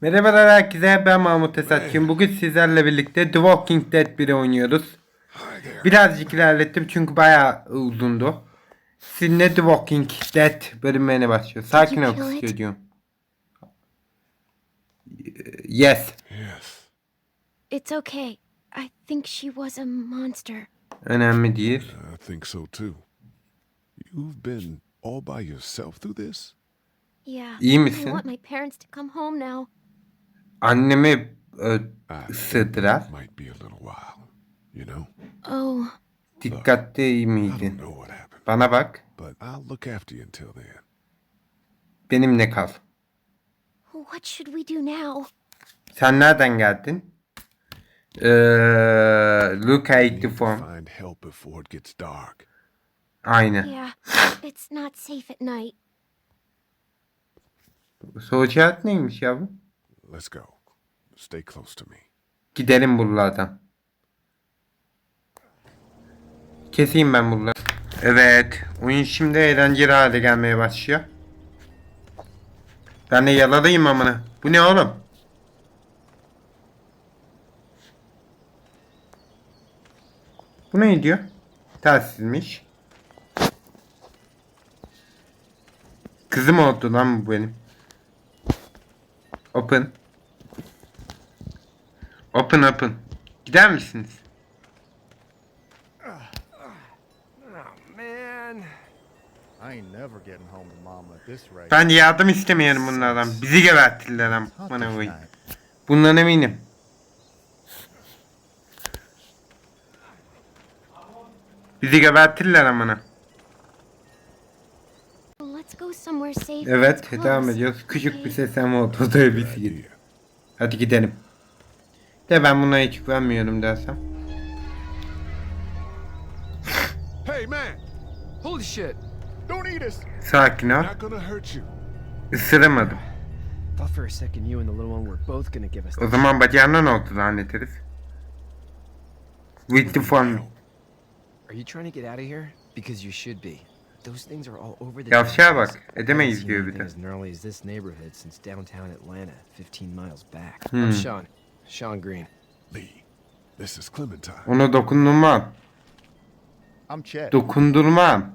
Merhabalar herkese ben Mahmut Esatçım. Bugün sizlerle birlikte The Walking Dead 1'i oynuyoruz. Birazcık ilerlettim çünkü bayağı uzundu. Sizinle The Walking Dead bölümlerine başlıyor. Sakin ol istiyor diyorum. Yes. Yes. It's okay. I think she was a monster. Önemli değil. I think so too. You've been all by yourself through this? Yeah. İyi I misin? want my parents to come home now. Annemi ö, ısırdılar. it might be a little while, you know? Oh, Dikkatli iyi I don't miydin? know what happened, Bana bak. but I'll look after you until then. Benimle kal. what should we do now? Sen nereden geldin? Ee, look at the Need to phone. find help before it gets dark. Aynen. Yeah, it's not safe at night. İşareti neymiş yavrum? Let's go. Stay close to me. Gidelim buralardan. Keseyim ben buraları. Evet. Oyun şimdi eğlenceli hale gelmeye başlıyor. Ben de yaladayım amına. Bu ne oğlum? Bu ne diyor? Telsizmiş. Kızım oldu lan bu benim. Open. Open open. Gider misiniz? Man, I ain't never getting home to mama at this rate. Ben yardım istemeyelim bunlardan. Bizi gebertirler lan. Bana koyayım. Bundan eminim. Bizi gebertirler amına. Evet devam ediyoruz. Küçük bir sesleme oldu. Hadi gidelim. De ben buna hiç güvenmiyorum dersem. Hey man, Holy shit! Don't eat us. Sakin ol. Isıramadım. O zaman bacağından oldu lanet herif. With the phone. Are you trying to get out of here? Because you should be. Those things are all over the Yavşağa bak, edemeyiz diyor bir de. as gnarly as this neighborhood since downtown Atlanta, 15 miles back. Hmm. I'm Sean. Sean Green. Lee, this is Clementine. Onu dokundurmam. I'm Chet. Dokundurmam.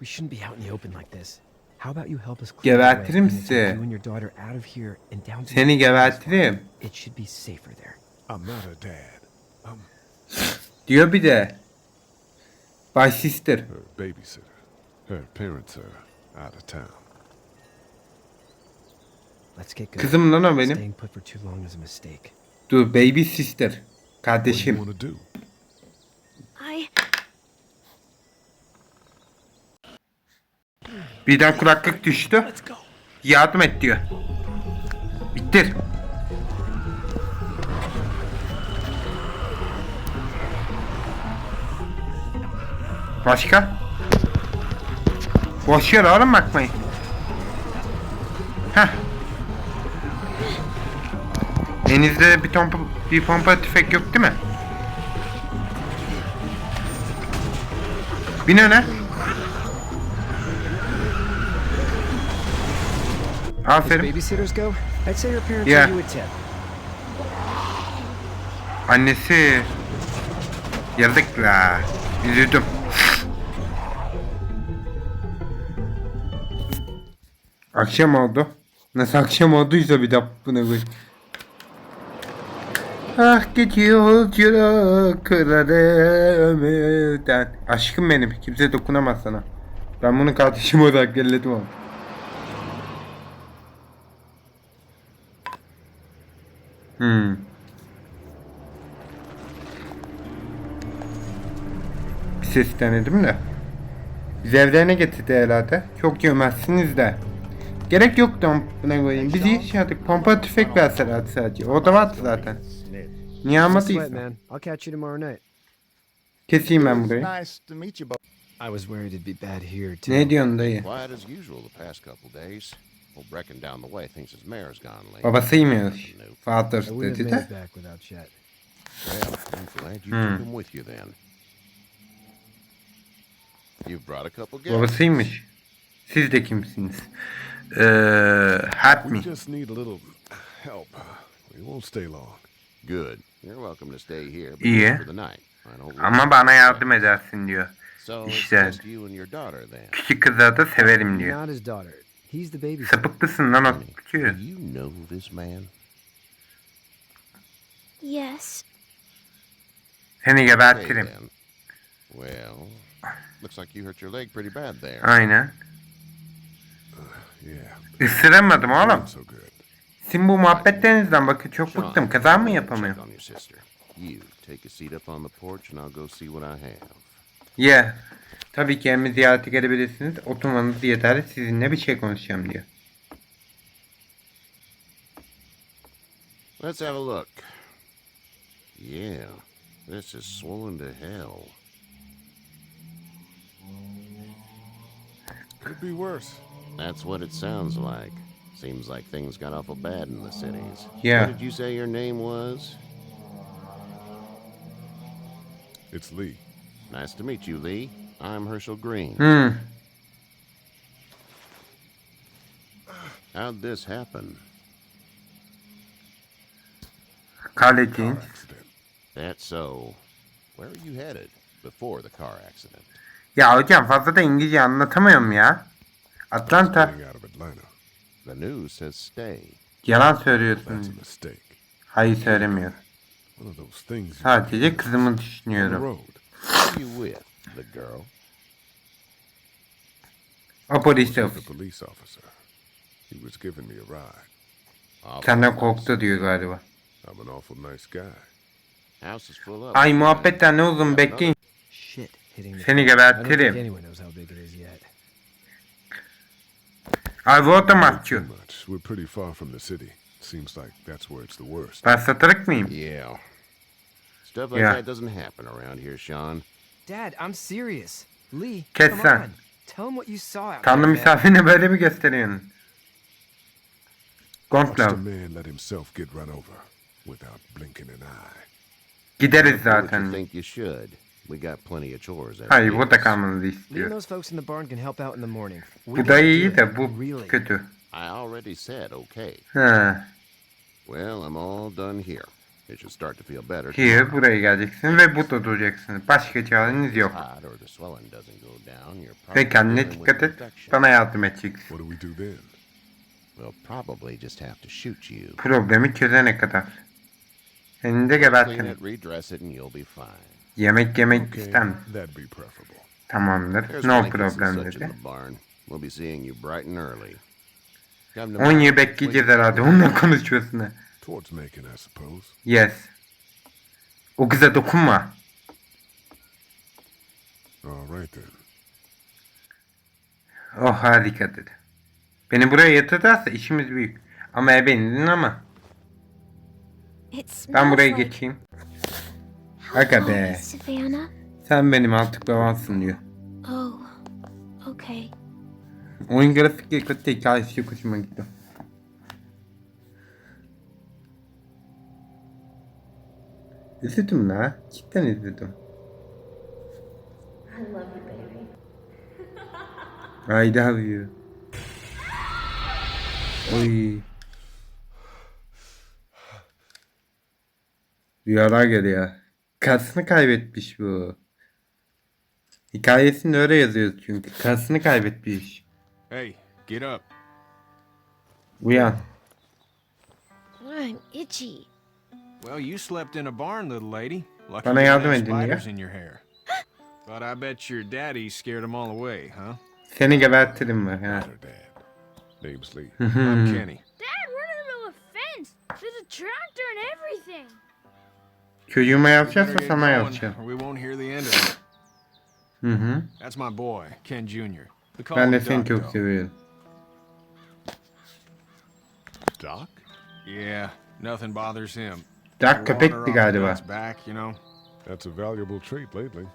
We shouldn't be out in the open like this. How about you help us clear Gebertirim sizi. you and your daughter out of here and down to Seni gebertirim. It should be safer there. I'm not her dad. I'm Diyor bir de. By sister. her babysitter. Her parents are out of town. Let's get going. Kızım lan o benim. Staying put for too long is a mistake. Dur baby sister. What do you Kardeşim. want to do? I Birden kulaklık düştü. Yardım et diyor. Bittir. Başka? Boş yer oğlum bakmayın. Heh. Elinizde bir pompa, bir pompa tüfek yok değil mi? Bin öne. Aferin. Yeah. Annesi. Yazık la. Üzüldüm. Akşam oldu. Nasıl akşam olduysa bir de buna koy. Ah geçiyor yolculukları ömürden. Aşkım benim. Kimse dokunamaz sana. Ben bunu kardeşim olarak elledim ama. Hmm. Bir ses denedim de. Biz evlerine getirdi herhalde. Çok yemezsiniz de. Gerek yoktu buna koyayım. Biz iyi şey yaptık. Pompa tüfek verselerdi sadece. O da vardı zaten. Sweat, almadıysa? man. I'll catch you tomorrow night. Keseyim ben It's burayı. nice to meet you both. I was worried it'd be bad here too. Ne diyorsun dayı? Quiet as usual the past couple days. Well, Brecken down the way thinks his mare's gone late. Babasıymış. Father I wouldn't have dedi made de. it back without Chet. Well, I'm glad you Hmm. took him with you then. You've brought a couple guests. Babasıymış. Siz de kimsiniz? Ee, help me. We just need a little help. We won't stay long. Good. You're welcome to stay here, but İyi. for the night. I don't Ama bana yardım edersin diyor. So it's İşte. just you and your daughter then. Küçük kızı da severim diyor. Not his daughter. He's the baby. Sapıklısın lan o Do küçüğü. you know this man? Yes. Seni Okay gebertirim. then. Well, looks like you hurt your leg pretty bad there. Aynen. Yeah. Isıramadım oğlum. So good. Sizin bu muhabbetlerinizden bakın çok bıktım. Kazan mı have. Yeah. Tabii ki evimi ziyarete gelebilirsiniz. Oturmanız yeterli. Sizinle bir şey konuşacağım diyor. Let's have a look. Yeah, this is swollen to hell. Could be worse. That's what it sounds like. Seems like things got awful bad in the cities. Yeah. What did you say your name was? It's Lee. Nice to meet you, Lee. I'm Herschel Green. Hmm. How'd this happen? Kalecin. Accident. That's so. Where are you headed before the car accident? Ya hocam fazla da İngilizce anlatamıyorum ya. Atlanta. Out of Atlanta. The news says stay. Yalan That's a söylüyorsun. mistake. Hayır söylemiyorum. One of those things you Sadece kızımı on the düşünüyorum. road. Who are you with? The girl? O polis The ofis. police officer. He was giving me a ride. Awful Senden korktu diyor galiba. I'm an awful nice guy. House is full up. Ay muhabbetler ne uzun bekleyin. Shit hitting the Seni I don't think gebertirim. anyone knows how big it is yet. Ay bu Too otomatçı. much. We're pretty far from the city. Seems like that's where it's the worst. Ben satırık mıyım? Yeah. Stuff like Yeah. that doesn't happen around here, Sean. Dad, I'm serious. Lee, Kes come sen. on. Tell him what you saw out Tanrı there, man. misafirine böyle mi gösteriyorsun? Watched a man let himself get run over without blinking an eye. Gideriz Do what you zaten. think you should. We got plenty of chores. Hayır burada is. kalmanızı istiyor. those folks in the barn can help out in the morning. We Bu da do iyi de bu really. kötü. I already said okay. Ha. Well, I'm all done here. It should start to feel better. Here buraya geleceksin ve burada duracaksınız. Başka çareniz yok. Hot or the swelling doesn't go down. You're Ve kendine dealing with dikkat et. infection. Bana yardım edeceksin. What do we do then? We'll probably just have to shoot you. Problemi çözene kadar. Seni de Clean it, redress it, and you'll be fine. Yemek yemek Okay, istem. that'd be preferable. Tamamdır. There's No problem such in dedi. the barn. We'll be seeing you bright and early. Come 10 tomorrow, yıl bekleyeceğiz herhalde. Onunla konuşuyorsun. ha. Towards making, I suppose. Yes. O kıza dokunma. All right then. Oh harika dedi. Beni buraya yatırırsa işimiz büyük. Ama ebenin ama. It Ben buraya like geçeyim. Aga Hi, be. Sen benim artık babamsın diyor. Oh, okay. Oyun grafikleri kötü hikayesi çok hoşuma gitti. Üzüldüm la. Cidden üzüldüm. I love you baby. I love you. Oy. Rüyalar geliyor. Kasını kaybetmiş bu. Hikayesinde öyle yazıyor çünkü. Kasını kaybetmiş. Hey, get up. Uyan. I'm itchy. Well, you slept in a barn, little lady. Lucky Bana you yardım edin ya. in your hair. But I bet your daddy scared them all away, huh? Seni gebertirim bak ha. Hmm. I'm Kenny. The end of it. Hı hı. That's my boy, Ken Jr. We call Ben de seni çok seviyorum. Doc? Yeah, nothing bothers him. Water köpekti galiba. back, you know? That's a valuable trait lately.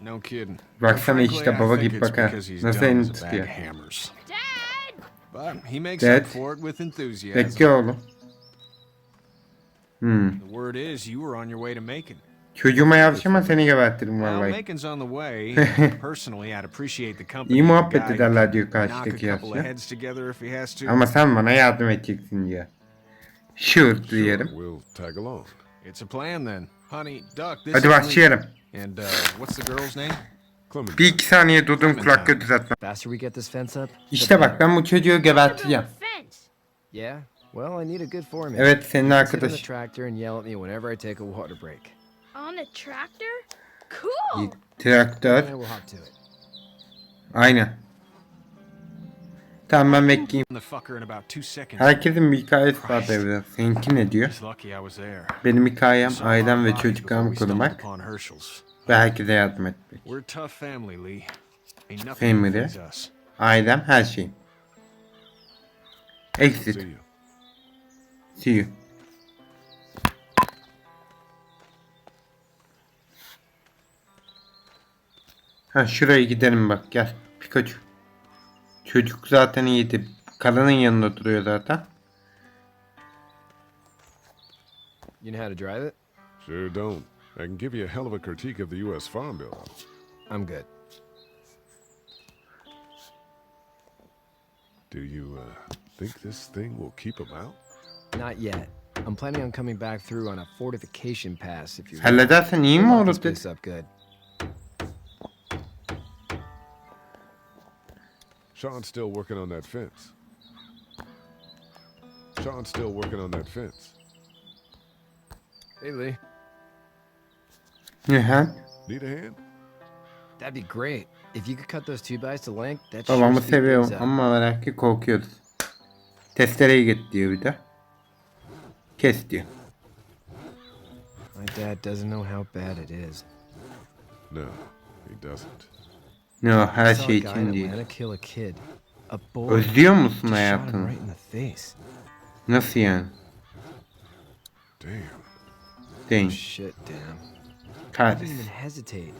No kidding. Baksana işte baba think git it's bak ha. because he's Nasıl elini tutuyor. Dad! But he makes Dad? up for it with enthusiasm. Bekle oğlum. Hmm. The word is you were on your way to Macon. Çocuğuma yapacağım ama seni gebertirim Well, vallahi. Macon's on the way. Personally, I'd appreciate the company. İyi of a muhabbet guy who ederler can diyor knock a karşıdaki couple of yaşlı. heads together if he has to. Ama sen bana yardım edeceksin diyor. Sure diyelim. We'll tag along. It's a plan then. Honey, Duck, this Hadi is Lee. başlayalım. And uh, what's the girl's name? Clement. Bir iki saniye durdum kulaklığı düzeltmem. Faster we get this fence up. the İşte bak ben bu çocuğu geberteceğim. a fence? Yeah. Well, I need a good foreman. Evet senin Sit on the arkadaş. tractor and yell at me whenever I take a water break. On a tractor? Cool. Traktör. And we'll hop to it. Aynen. Tamam ben bekleyeyim. The fucker in about two seconds. Herkesin bir hikayesi var evde. Seninki ne diyor? Benim hikayem ailem ve çocuklarımı korumak ve herkese yardım etmek. Family. Ailem her şeyim. Exit. See you. Ha şuraya gidelim bak gel. Pikachu. Çocuk zaten iyiydi. Karının yanında duruyor zaten. You know how to drive it? Sure don't. I can give you a hell of a critique of the U.S. Farm Bill. I'm good. Do you uh, think this thing will keep them out? Not yet. I'm planning on coming back through on a fortification pass if you will. Halledersen iyi mi Lock this dedi. place up good. Sean's still working on that fence. Sean's still working on that fence. Hey, Lee. Aha. Need a hand? That'd be great. If you could cut those two bys to length, that sure Babamı speed seviyorum things up. ama merak ki korkuyoruz. Testereyi git diyor bir de. Kes diyor. My dad doesn't know how bad it is. No, he doesn't. No her I saw a şey guy için in değil. Kill a kid. A boy. Özlüyor musun Just shot him hayatını? right in the face. Nasıl yani? Damn. Oh, shit, damn. He didn't Kahretsin. even hesitate.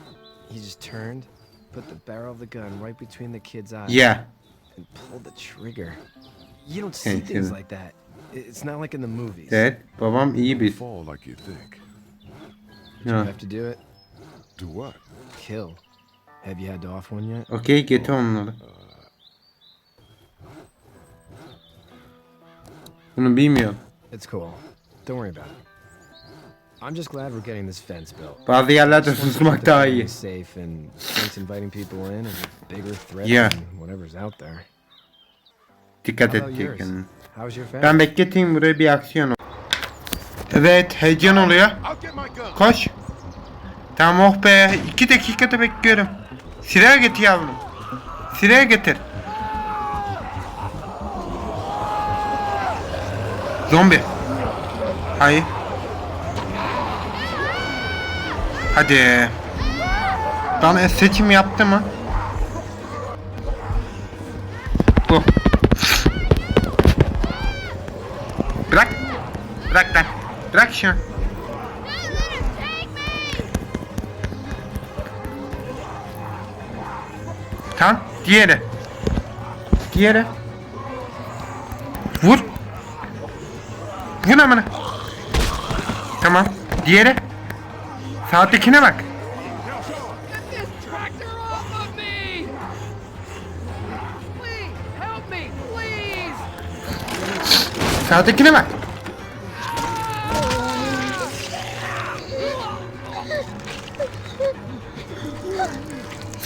He just turned, put the barrel of the gun right between the kid's eyes, Yeah. and pulled the trigger. You don't see Okay, things like that. I- It's not like in the movies. Evet. Babam iyi bir. Fall like you think. Did you have to do it? Do what? Kill. Have you had to off one yet? Okey getir onları. Bunu bilmiyorum. It's cool. Don't worry about it. I'm just glad we're getting this fence built. Bazı yerlerde Just wanna keep susmak the daha family iyi. Safe and thinks inviting people in is a bigger threat Yeah. than whatever's out there. Dikkat et diye kendine. Ben bekleteyim buraya bir aksiyon ol. Evet heyecan oluyor. Koş. Tamam oh be. iki dakikada bekliyorum. Sıraya getir yavrum. Sıraya getir. Zombi. Hayır. Hadi. Bana seçim yaptı mı? Bırak lan. Bırak şunu. Tamam. Diğeri. Diğeri. Vur. Vur amına. Tamam. Diğeri. Sağdakine bak. Sağdakine bak.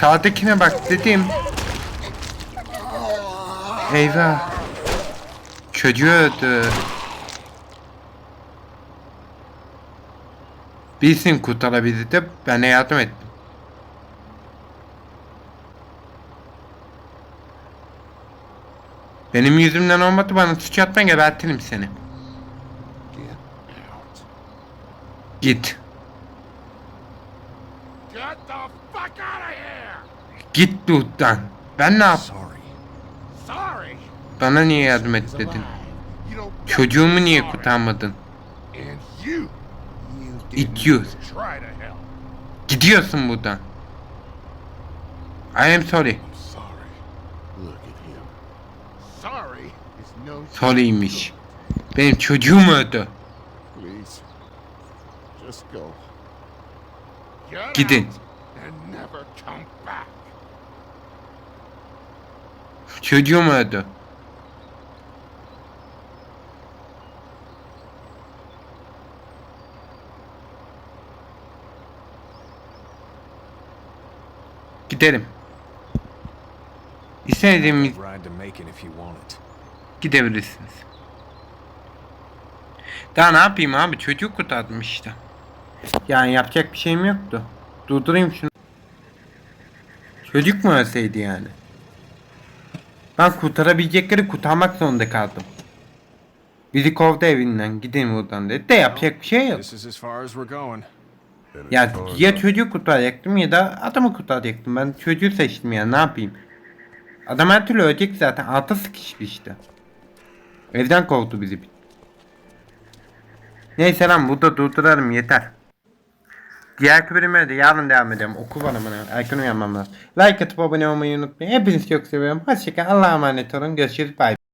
Sağdakine bak dedim. Eyvah. Çocuğu öldü. Bilsin kurtarabildi ben de yardım ettim. Benim yüzümden olmadı bana suç atma gebertirim seni. Git. Get the fuck out of here! Git buradan. Ben ne yap? Sorry. Sorry. Bana niye yardım et dedin? Çocuğumu niye sorry. kurtarmadın? Help. Gidiyorsun buradan. I am sorry. I'm sorry. Look at him. Sorry is no Sorry'ymiş. Benim çocuğum öldü. Gidin. Çocuğum öldü. Gidelim. İstediğimiz gidebilirsiniz. Daha ne yapayım abi çocuk kurtardım işte. Yani yapacak bir şeyim yoktu. Durdurayım şunu. Çocuk mu ölseydi yani? Ben kurtarabilecekleri kurtarmak zorunda kaldım. Bizi kovdu evinden gidin buradan dedi de yapacak bir şey yok. Ya ya çocuğu kurtaracaktım ya da adamı kurtaracaktım. Ben çocuğu seçtim ya ne yapayım. Adam her türlü ölecek zaten. Altı sıkıştı işte. Evden kovdu bizi. Neyse lan burada durduralım yeter. Diğer bölüme de yarın devam edelim. Oku bana bana. Erken uyanmam lazım. Like atıp abone olmayı unutmayın. Hepinizi çok seviyorum. Hoşçakalın. Allah'a emanet olun. Görüşürüz. Bye.